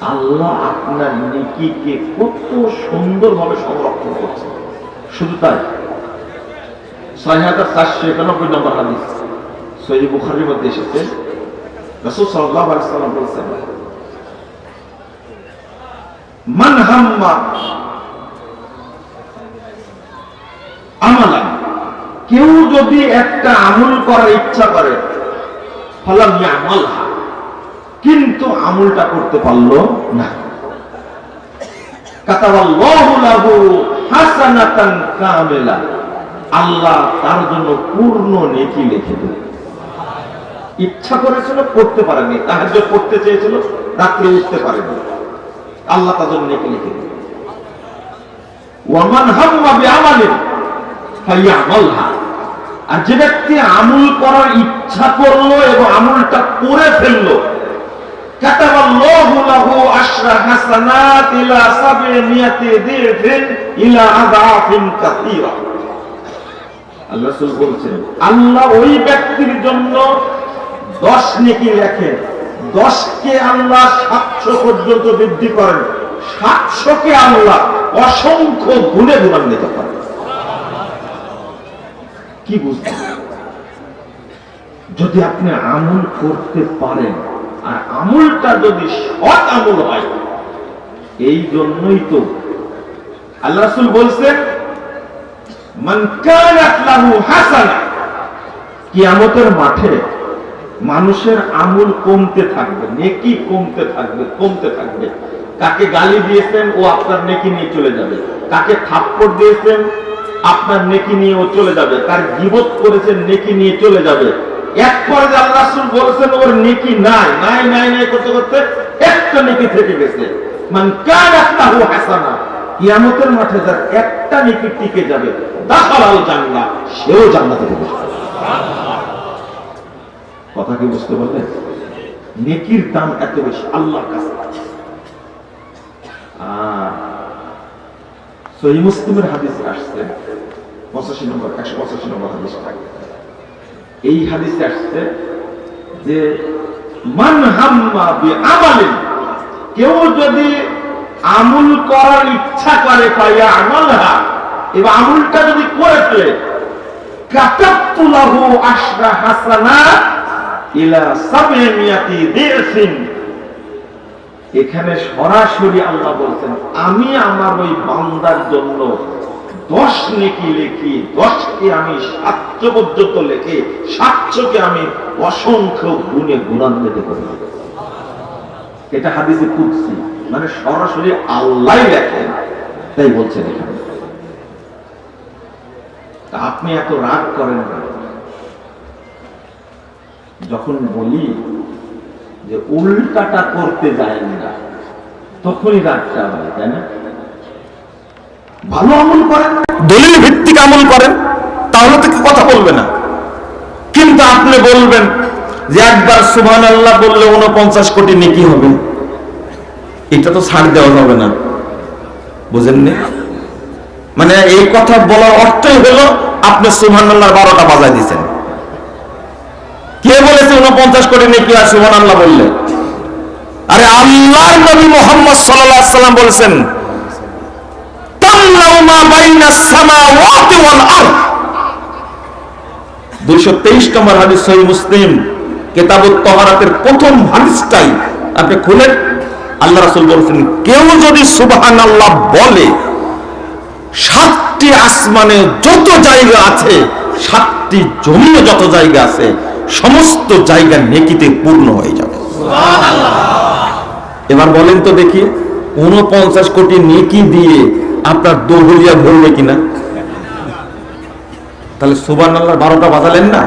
আল্লাহ আপনার নেকিকে কত সুন্দরভাবে সংরক্ষণ করছে। শুধু তাই। কেউ যদি একটা আমল করার ইচ্ছা করে, ফলাম আমল কিন্তু আমলটা করতে পারল না। আল্লাহ তার জন্য পূর্ণ নেকি লিখে দেবে ইচ্ছা করেছিল, করতে পারেনি। তাহাজ্য করতে চেয়েছিল, রাত্রে উঠতে পারেনি। আল্লাহ তার জন্য নেকি লিখে দেবে ওয়ামান হাম্মা বিআমালিন ফায়ামালহা আর যে ব্যক্তি আমল করার ইচ্ছা করল এবং আমলটা করে ফেলল কাতাবাল্লাহু লাহু আশরা হাসানাত ইলা সাবঈমিয়াতি দিরফিন ইলা আযআফিন কাসীরা। আল্লাহ রাসূল বলছেন, আল্লাহ ওই ব্যক্তির জন্য 10 নেকি লেখেন। 10 কে আল্লাহ 700 পর্যন্ত বৃদ্ধি করেন। 700 কে আল্লাহ অসংখ্য গুণে গুণান্বিত করেন। কি বুঝতে যদি আপনি আমল করতে পারেন আর আমলটা যদি সৎ আমল হয় এই জন্যই তো আল্লাহ রাসূল কিয়ামতের মাঠে মানুষের আমল কমতে থাকবে, নেকি কমতে থাকবে কমতে থাকবে। কাকে গালি দিয়েছেন, ও আপনার নেকি নিয়ে চলে যাবে। কাকে থাপ্পড় দিয়েছেন, আপনার নেকি নিয়ে ও চলে যাবে। তার জীবত করেছেন, নেকি নিয়ে চলে যাবে। এক পর্যায়ে আল্লাহ রাসূল বলেছেন, ওর নেকি নাই। নাই নাই নাই করতে করতে একটা নেকি থেকে গেছে। মান লাহু হাসানা, কিয়ামতের মাঠে যার একটা নেকি টিকে যাবে, দাখালাল জান্নাহ, সেও জান্নাতে ঢুকবে কথা কি বুঝতে পারলেন? নেকির দাম এত বেশি, আল্লাহর কাছে সহি মুসলিমের হাদিসে আসছে, পঁচাশি নম্বর, একশো পঁচাশি নম্বর হাদিস এই হাদিসে আসছে যে কেউ যদি আমল করার ইচ্ছা করে পাইয়া যদি করে ফেলে আশরা হাসানাত ইলা এখানে সরাসরি আল্লাহ বলছেন, আমি আমার ওই বান্দার জন্য দশ নেকি লিখি, দশকে আমি সাতশো পর্যন্ত লেখে সাতশোকে আমি অসংখ্য গুণে গুণান্বিত করি। এটা হাদিসে কুদসি মানে সরাসরি আল্লাহ লেখেন, তাই বলছেন এখানে। আপনি এত রাগ করেন না। যখন বলি যে উল্টাটা করতে যায় না, তখনই রাগটা হয়, তাই না? ভালো আমল করেন দলিল ভিত্তিক আমল করেন, তাহলে তো কথা বলবে না। কিন্তু আপনি বলবেন যে একবার সুবহান আল্লাহ বললে উনপঞ্চাশ কোটি নেকি হবে। এটা তো ছাড় দেওয়া যাবে না। বুঝেননি মানে এই কথা বলার অর্থই হলো আপনি সুবহান আল্লাহর বারোটা বাজায় দিচ্ছেন কে বলেছে উনপঞ্চাশ কোটি নেকি আর সুবহান আল্লাহ বললে? আরে আল্লাহর নবী মোহাম্মদ আলাইহি সাল্লাম বলেছেন তামলাউ মা বাইনাস সামাওয়াতি ওয়াল আরদ। 223 নম্বর হাদিস সহিহ মুসলিম কিতাবুত তাহারাতের প্রথম হাদিসটাই আপনি খুলেন আল্লাহ রাসূল বলেছেন কেউ যদি সুবহানাল্লাহ বলে সাতটি আসমানে যত জায়গা আছে সাতটি জমিনে যত জায়গা আছে সমস্ত জায়গা নেকিতে পূর্ণ হয়ে যাবে। এবার বলেন তো দেখি উনপঞ্চাশ কোটি নেকি দিয়ে আপনার দোহলিয়া ভরবে কিনা? তাহলে সুবান আল্লাহর বারোটা বাজালেন না?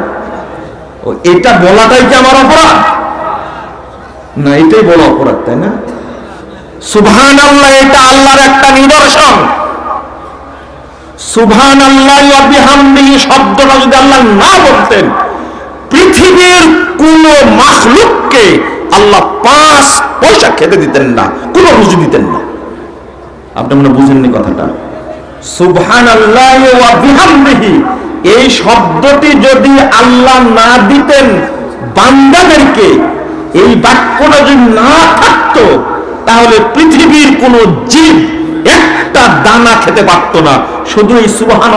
ও, এটা বলাটাই কি আমার অপরাধ? না, এটাই বড় অপরাধ, তাই না? সুবহান আল্লাহ এটা আল্লাহর একটা নিদর্শন। সুবহান আল্লাহ শব্দটা যদি আল্লাহ না বলতেন, পৃথিবীর কোন মাখলুককে আল্লাহ পাঁচ পয়সা খেতে দিতেন না, কোনো রুজি দিতেন না। আপনি মনে বুঝেননি কথাটা। সুবহান এই শব্দটি যদি আল্লাহ না দিতেন বান্দাদেরকে, এই বাক্যটা যদি না থাকতো, তাহলে পৃথিবীর কোন জীব একটা দানা খেতে পারতো না। শুধু এই সুবাহান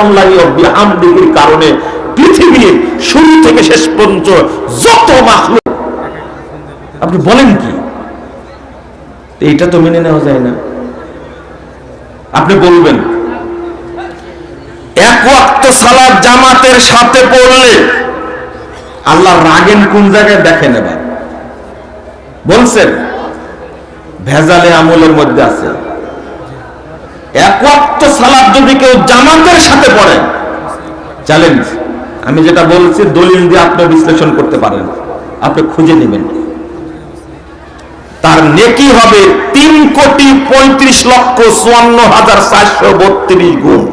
কারণে পৃথিবীর শুরু থেকে শেষ পর্যন্ত যত মাখলুক। আপনি বলেন কি? এইটা তো মেনে নেওয়া যায় না। আপনি বলবেন। এক ওয়াক্ত সালাদ জামাতের সাথে পড়লে আল্লাহ রাগেন কোন জায়গায় দেখেন এবার? বলছেন, ভেজালে আমলের মধ্যে আছে। এক ওয়াক্ত সালাদ যদি কেউ জামাতের সাথে পড়ে চ্যালেঞ্জ আমি যেটা বলছি দলিল দিয়ে আপনি বিশ্লেষণ করতে পারেন। আপনি খুঁজে নেবেন। তার নেকি হবে তিন কোটি পঁয়ত্রিশ লক্ষ চুয়ান্ন হাজার চারশো বত্রিশ গুণ।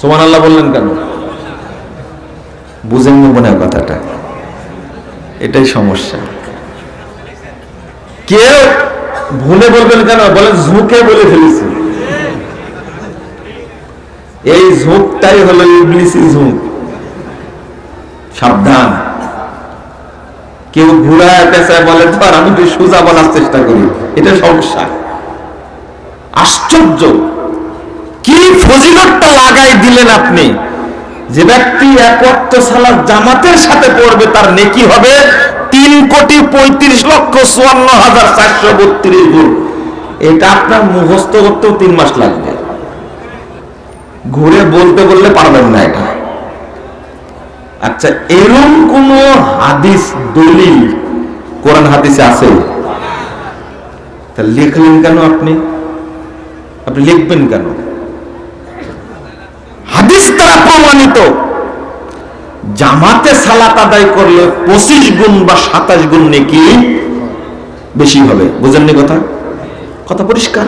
সোমান আল্লাহ বললেন কেন? বুঝেন মনে কথাটা। এটাই সমস্যা। কেউ ভুলে বলবেন কেন? বলেন ঝুঁকে বলে ফেলেছি। এই ঝুঁকটাই হলো ইবলিসি ঝুঁক। সাবধান। কেউ ঘুরায় পেঁচায় বলে আর আমি তো সোজা বলার চেষ্টা করি। এটা সমস্যা। আশ্চর্য। কি ফজিলতটা লাগাই দিলেন আপনি? যে ব্যক্তি এক ওয়াক্ত সালাত জামাতের সাথে পড়বে, তার নেকি হবে তিন কোটি পঁয়ত্রিশ লক্ষ চুয়ান্ন হাজার চারশো বত্রিশ গুণ। এটা আপনার মুখস্থ করতেও তিন মাস লাগবে। ঘুরে বলতে বললে পারবেন না এটা। আচ্ছা এরম কোন হাদিস, দলিল কোরআন হাদিসে আছে? তা লিখলেন কেন আপনি? আপনি লিখবেন কেন? হাদিস দ্বারা প্রমাণিত। জামাতে সালাত আদায় করলে পঁচিশ গুণ বা সাতাশ গুণ নাকি বেশি হবে। বুঝেননি কথা? কথা পরিষ্কার?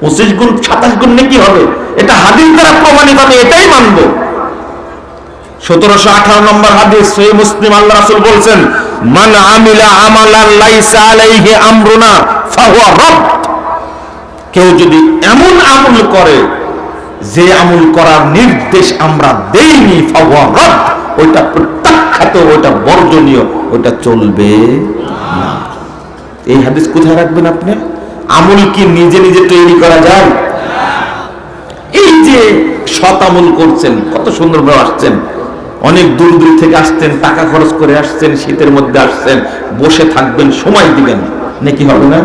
পঁচিশ গুণ, সাতাশ গুণ নাকি হবে। এটা হাদিস দ্বারা প্রমাণিত, আমি এটাই মানবো। সতেরোশো আঠারো নম্বর কেউ যদি এমন আমল করে, যে আমল করার নির্দেশ আমরা দেইনি ওইটা প্রত্যাখ্যাত, ওইটা বর্জনীয়, ওইটা চলবে না। এই হাদিস কোথায় রাখবেন আপনি? আমল কি নিজে নিজে তৈরি করা যায়? এই যে সৎ আমল করছেন, কত সুন্দরভাবে আসছেন। অনেক দূর দূর থেকে আসছেন, টাকা খরচ করে আসছেন, শীতের মধ্যে আসছেন, বসে থাকবেন, সময় দিবেন। নাকি হবে না?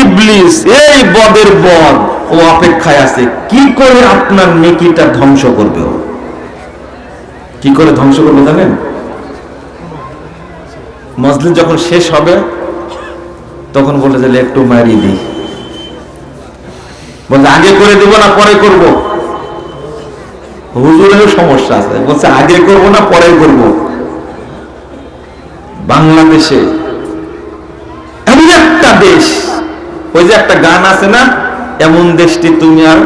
ইবলিস, এই বদের বদ, ও অপেক্ষায় আছে। কি করে আপনার নেকিটা ধ্বংস করবে ও? কি করে ধ্বংস করবে জানেন? মজলিস যখন শেষ হবে, তখন বলে যে একটু মারিয়ে দিই। বলছে আগে করে দিব না, পরে করব। হুজুরেরও সমস্যা আছে। বলছে, আগে করব না, পরে করব। বাংলাদেশে এমন একটা দেশ, ওই যে একটা গান আছে না, এমন দেশটি তুমি আর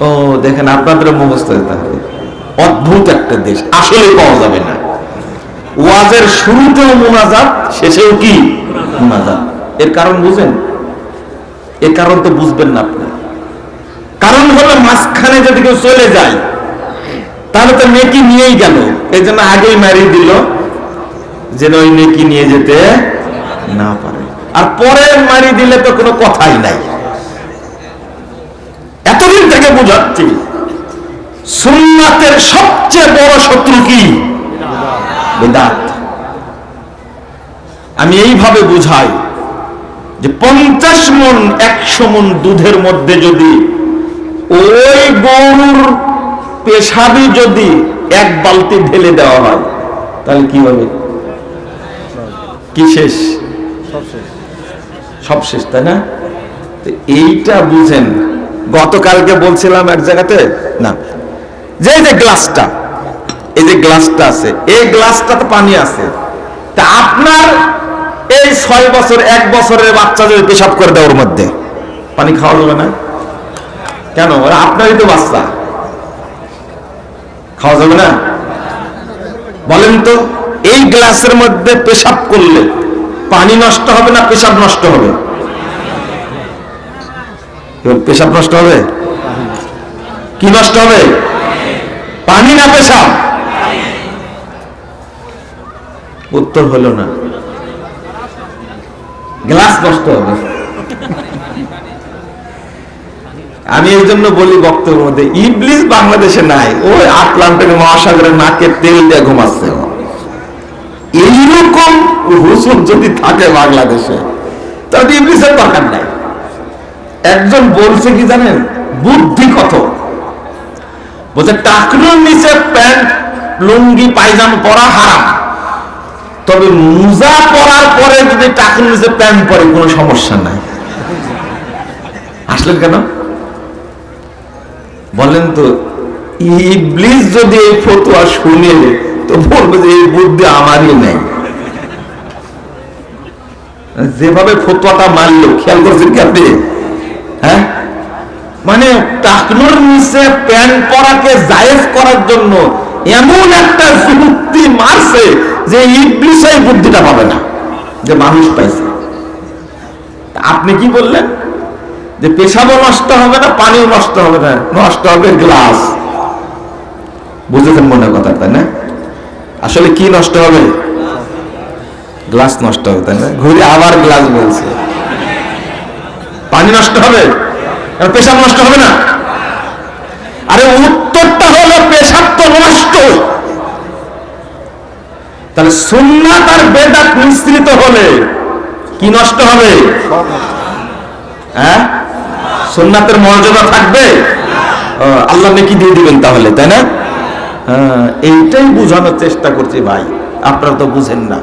ও, দেখেন আপনাদের মুখস্থ হতে হবে অদ্ভুত একটা দেশ আসলে পাওয়া যাবে না। ওয়াজের শুরুতেও মোনাজাত, শেষেও কি? মোনাজাত। এর কারণ বুঝেন? এর কারণ তো বুঝবেন না আপনি। কারণ হলো মাঝখানে যদি কেউ চলে যায়, তাহলে তো নেকি নিয়েই গেল। এই জন্য আগেই মারিয়ে দিল, যেন ওই নেকি নিয়ে যেতে না পারে। আর পরে মারি দিলে তো কোনো কথাই নাই। এতদিন থেকে বুঝাচ্ছি, সুন্নাতের সবচেয়ে বড় শত্রু কি? বেদাত। আমি এইভাবে বুঝাই যে পঞ্চাশ মন, একশো মন দুধের মধ্যে যদি ওই গরুর পেশাবি যদি এক বালতি ঢেলে দেওয়া হয় তাহলে কি হবে? কি শেষ? সব শেষ। তাই না? তো এইটা বুঝেন। গতকালকে বলছিলাম এক জায়গাতে না যে যে গ্লাসটা এই যে গ্লাসটা আছে এই গ্লাসটা তো পানি আছে। তা আপনার এই ছয় বছর এক বছরের বাচ্চা যদি পেশাব করে দেয় ওর মধ্যে পানি খাওয়া যাবে না? কেন? ওরা আপনারই তো বাচ্চা। খাওয়া যাবে না? বলেন তো, এই গ্লাসের মধ্যে পেশাব করলে পানি নষ্ট হবে না পেশাব নষ্ট হবে? পেশাব নষ্ট হবে? কি নষ্ট হবে? পানি না পেশাব? উত্তর হলো না। গ্লাস নষ্ট হবে। আমি এই জন্য বলি বক্তব্যের মধ্যে, ইবলিস বাংলাদেশে নাই, ওই আটলান্টিক মহাসাগরের নাকে তেল দিয়ে ঘুমাচ্ছে। এইরকম হুসুন যদি থাকে বাংলাদেশে, তাহলে ইবলিসের দরকার নাই। একজন বলছে কি জানেন? বুদ্ধি কত বলছে টাকরুর নিচে প্যান্ট, লুঙ্গি, পায়জামা পরা হারাম। তবে মুজা পরার পরে যদি টাকরুর নিচে প্যান্ট পরে, কোনো সমস্যা নাই। আসলেন কেন? বলেন তো, ইবলিস যদি এই ফতোয়া শুনে, তো বলবে যে এই বুদ্ধি আমারই নেই। যেভাবে ফতোয়াটা মারলো, খেয়াল করছেন কি হ্যাঁ? মানে টাকনোর নিচে প্যান্ট পরাকে জায়েজ করার জন্য এমন একটা যুক্তি মারছে যে ইবলিস বুদ্ধিটা পাবে না, যে মানুষ পাইছে। আপনি কি বললেন? যে পেশাবও নষ্ট হবে না, পানিও নষ্ট হবে না, নষ্ট হবে গ্লাস। বুঝেছেন মনে কথা, তাই না? আসলে কি নষ্ট হবে? গ্লাস নষ্ট হবে, তাই না? ঘুরে আবার গ্লাস বলছে। পানি নষ্ট হবে? পেশাব নষ্ট হবে না? আরে উত্তরটা হলো পেশাব তো নষ্ট। তাহলে সুন্নাত আর বেদাত মিশ্রিত হলে কি নষ্ট হবে? হ্যাঁ? সুন্নাতের মর্যাদা থাকবে? ও, আল্লাহ নাকি দিয়ে দিবেন তাহলে তাই না? হ্যাঁ এইটাই বোঝানোর চেষ্টা করছি ভাই। আপনারা তো বুঝেন না।